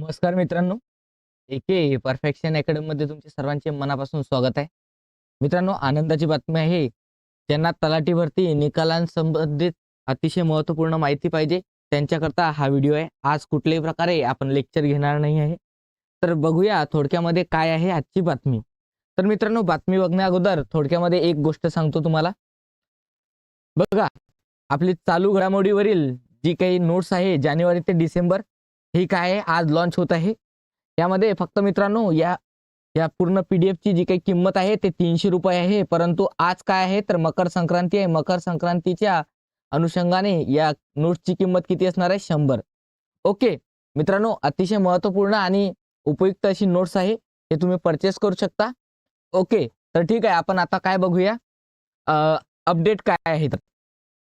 नमस्कार मित्रांनो. एके परफेक्शन अकॅडमी मध्ये तुमचे सर्वांचे मनापासून स्वागत आहे. मित्रांनो आनंदाची बातमी आहे. ज्यांना तलाठी भरती निकालांसंबंधित अतिशय महत्त्वपूर्ण माहिती पाहिजे त्यांच्याकरता हा व्हिडिओ आहे. आज कुठल्याही प्रकारे आपण लेक्चर घेणार नाही आहे. तर बघूया थोडक्यामध्ये काय आहे आजची बातमी. तर मित्रांनो बातमी बघण्या अगोदर थोडक्यामध्ये एक गोष्ट सांगतो तुम्हाला. बघा आपली चालू घडामोडीवरील जी काही नोट्स आहे जानेवारी ते डिसेंबर ही काय आहे आज लॉन्च होत आहे? यामध्ये फक्त मित्रांनो या या पूर्ण पी डी एफची जी काही किंमत आहे ते तीनशे रुपये आहे. परंतु आज काय आहे? तर मकर संक्रांती आहे. मकर संक्रांतीच्या अनुषंगाने या नोट्सची किंमत किती असणार आहे? शंभर. ओके. मित्रांनो अतिशय महत्त्वपूर्ण आणि उपयुक्त अशी नोट्स आहे. हे तुम्ही परचेस करू शकता. ओके. तर ठीक आहे. आपण आता काय बघूया? अपडेट काय आहे? तर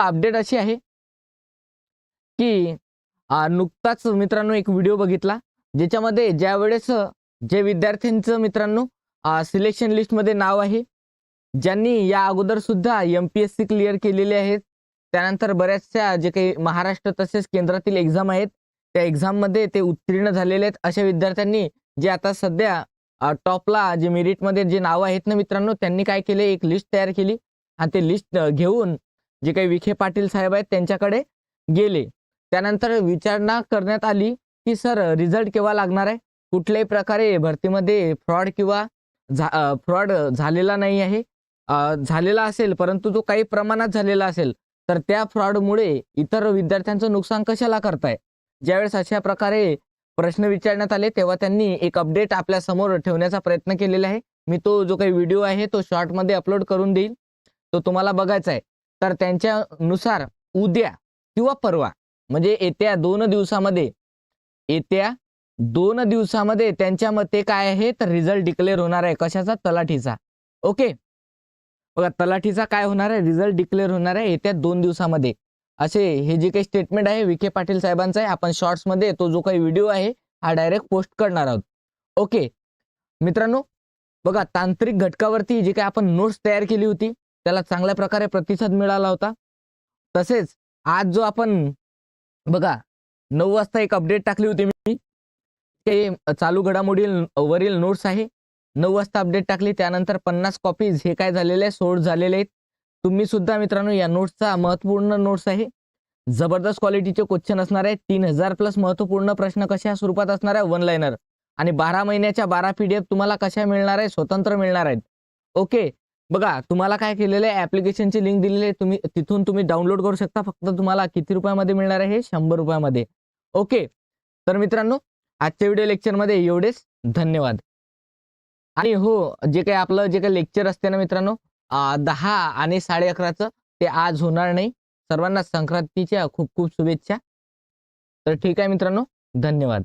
अपडेट अशी आहे की नुकताच मित्रांनो एक व्हिडिओ बघितला ज्याच्यामध्ये ज्या वेळेस जे विद्यार्थ्यांचं मित्रांनो सिलेक्शन लिस्टमध्ये नाव आहे ज्यांनी या अगोदर सुद्धा M P S C clear केलेले आहेत त्यानंतर बऱ्याचशा जे काही महाराष्ट्र तसेच केंद्रातील एक्झाम आहेत त्या एक्झाममध्ये ते उत्तीर्ण झालेले आहेत. अशा विद्यार्थ्यांनी जे आता सध्या टॉपला जे मेरिटमध्ये जे नावं आहेत ना मित्रांनो त्यांनी काय केले? एक लिस्ट तयार केली आणि ते लिस्ट घेऊन जे काही विखे पाटील साहेब आहेत त्यांच्याकडे गेले. त्यानंतर विचारणा करण्यात आली की सर रिझल्ट केव्हा लागणार आहे? कुठल्याही प्रकारे भरतीमध्ये फ्रॉड किंवा झा फ्रॉड झालेला नाही आहे. झालेला असेल परंतु तो काही प्रमाणात झालेला असेल तर त्या फ्रॉडमुळे इतर विद्यार्थ्यांचं नुकसान कशाला करताय? ज्यावेळेस अशा प्रकारे प्रश्न विचारण्यात आले तेव्हा त्यांनी एक अपडेट आपल्यासमोर ठेवण्याचा प्रयत्न केलेला आहे. मी तो जो काही व्हिडिओ आहे तो शॉर्टमध्ये अपलोड करून देईल तो तुम्हाला बघायचा आहे. तर त्यांच्यानुसार उद्या किंवा परवा म्हणजे येत्या दोन दिवसामध्ये येत्या दोन दिवसामध्ये त्यांच्या मते काय आहे? तर रिझल्ट डिक्लेअर होणार आहे कशाचा? तलाठीचा. ओके बघा तलाठीचा काय होणार आहे? रिझल्ट डिक्लेअर होणार आहे येत्या दोन दिवसामध्ये. असे हे जे काही स्टेटमेंट आहे विखे पाटील साहेबांचं आहे आपण शॉर्ट्समध्ये तो जो काही व्हिडिओ आहे हा डायरेक्ट पोस्ट करणार आहोत. ओके मित्रांनो बघा तांत्रिक घटकावरती जे काही आपण नोट्स तयार केली होती त्याला चांगल्या प्रकारे प्रतिसाद मिळाला होता. तसेच आज जो आपण बघा नऊ वाजता एक अपडेट टाकली होती मी. ते चालू घडामोडी वरील नोट्स आहे. नऊ वाजता अपडेट टाकली त्यानंतर पन्नास कॉपीज हे काय झालेले आहे सोड झालेले आहेत. तुम्ही सुद्धा मित्रांनो या नोट्सचा महत्त्वपूर्ण नोट्स आहे. जबरदस्त क्वालिटीचे क्वेश्चन असणार आहे तीन हजार प्लस महत्त्वपूर्ण प्रश्न कशा स्वरूपात असणार आहे? वन लाईनर आणि बारा महिन्याच्या बारा पीडीएफ तुम्हाला कशा मिळणार आहे स्वतंत्र मिळणार आहेत. ओके बघा तुम्हाला काय केलेलं आहे ऍप्लिकेशनची लिंक दिलेली आहे तुम्ही तिथून तुम्ही डाउनलोड करू शकता फक्त तुम्हाला किती रुपयामध्ये मिळणार आहे हे? शंभर रुपयामध्ये. ओके. तर मित्रांनो आजच्या व्हिडिओ लेक्चरमध्ये एवढेच. धन्यवाद. आणि हो जे काही आपलं जे काही लेक्चर असते ना मित्रांनो दहा आणि साडे अकराचं ते आज होणार नाही. सर्वांना संक्रांतीच्या खूप खूप शुभेच्छा. तर ठीक आहे मित्रांनो धन्यवाद.